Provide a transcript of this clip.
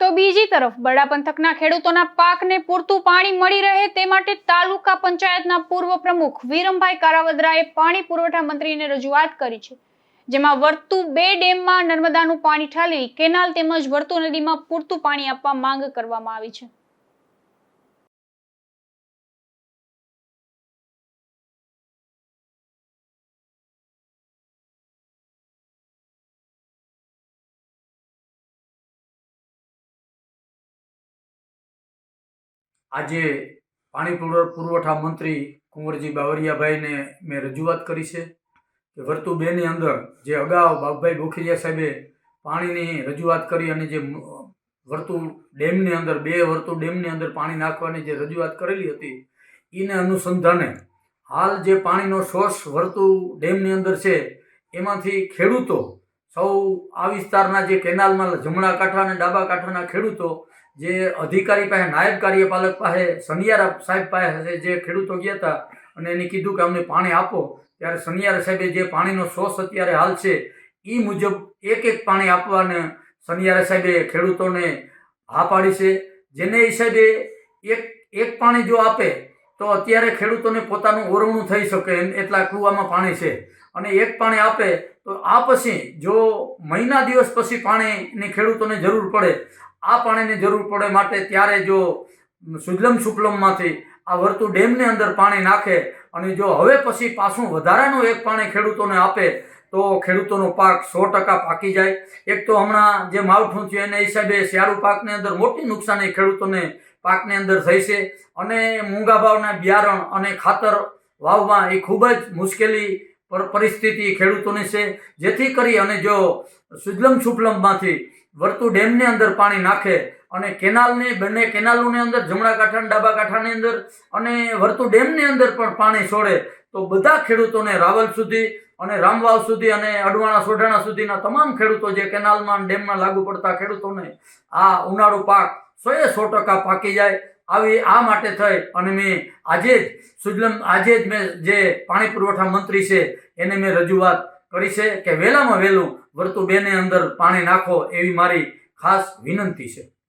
તો બીજી તરફ બરડા પંથકના ખેડૂતોના પાકને પૂરતું પાણી મળી રહે તે માટે તાલુકા પંચાયતના પૂર્વ પ્રમુખ વિરમભાઈ કારાવદરાએ પાણી પુરવઠા મંત્રીને રજૂઆત કરી છે. જેમાં વર્તુ બે ડેમમાં નર્મદાનું પાણી ઠાલવી કેનાલ તેમજ વર્તુ નદીમાં પૂરતું પાણી આપવા માંગ કરવામાં આવી છે. આજે પાણી પુરવ- પુરવઠા મંત્રી કુંવરજી બાવરિયાભાઈને મેં રજૂઆત કરી છે કે વર્તુ બેની અંદર જે અગાઉ બાપભાઈ બોખીરિયા સાહેબે પાણીની રજૂઆત કરી અને જે વર્તુળ વર્તુ ડેમની અંદર, બે વર્તુ ડેમની અંદર પાણી નાખવાની જે રજૂઆત કરેલી હતી એને અનુસંધાને હાલ જે પાણીનો સોર્સ વર્તુ ડેમની અંદર છે, એમાંથી ખેડૂતો સૌ આ વિસ્તારના જે કેનાલમાં જમણા કાંઠા અને ડાબા કાંઠાના ખેડૂતો જે અધિકારી પાસે, નાયબ કાર્યપાલક પાસે, સનિયારા સાહેબ પાસે જે ખેડૂતો ગયા હતા અને એને કીધું કે અમને પાણી આપો, ત્યારે સનિયારા સાહેબે જે પાણીનો સોર્સ અત્યારે હાલ છે એ મુજબ એક એક પાણી આપવાને સનિયારા સાહેબે ખેડૂતોને હા પાડી છે. જેને હિસાબે એક એક પાણી જો આપે, તો અત્યારે ખેડૂતોને પોતાનું ઓરવણું થઈ શકે એટલા કૂવામાં પાણી છે. અને એક પાણી આપે, તો આ પછી જો મહિના દિવસ પછી પાણીની ખેડૂતોને જરૂર પડે આ પાણીની જરૂર પડે માટે ત્યારે જો સુજલમ સુફલમમાંથી આ વર્તુ ડેમની અંદર પાણી નાખે અને જો હવે પછી પાછું વધારાનું એક પાણી ખેડૂતોને આપે, તો ખેડૂતોનો પાક સો ટકા પાકી જાય. એક તો હમણાં જે માવઠું છે એના હિસાબે શિયાળુ પાકની અંદર મોટી નુકસાની ખેડૂતોને પાકની અંદર થઈ છે. અને મૂંગા ભાવના બિયારણ અને ખાતર વાવમાં એ ખૂબ જ મુશ્કેલી પર- પરિસ્થિતિ ખેડૂતોની છે. જેથી કરી અને જો સુજલમ સુફલમમાંથી વર્તુ ડેમની અંદર પાણી નાખે અને કેનાલની, બંને કેનાલોની અંદર, જમણા કાંઠા ડાબા કાંઠાની અંદર અને વર્તુ ડેમની અંદર પણ પાણી છોડે. તો બધા ખેડૂતોને રાવલ સુધી અને રામવાવ સુધી અને અડવાણા, સોઢાણા સુધીના તમામ ખેડૂતો જે કેનાલમાં ડેમમાં લાગુ પડતા ખેડૂતોને આ ઉનાળુ પાક સોએ સો ટકા પાકી જાય આવી આ માટે થઈ. અને મેં આજે જ સુજલમ, આજે જ મેં જે પાણી પુરવઠા મંત્રી છે, એને મેં રજૂઆત કરી છે કે વહેલામાં વહેલું વર્તુ બેને અંદર પાણી નાખો એવી મારી ખાસ વિનંતી છે.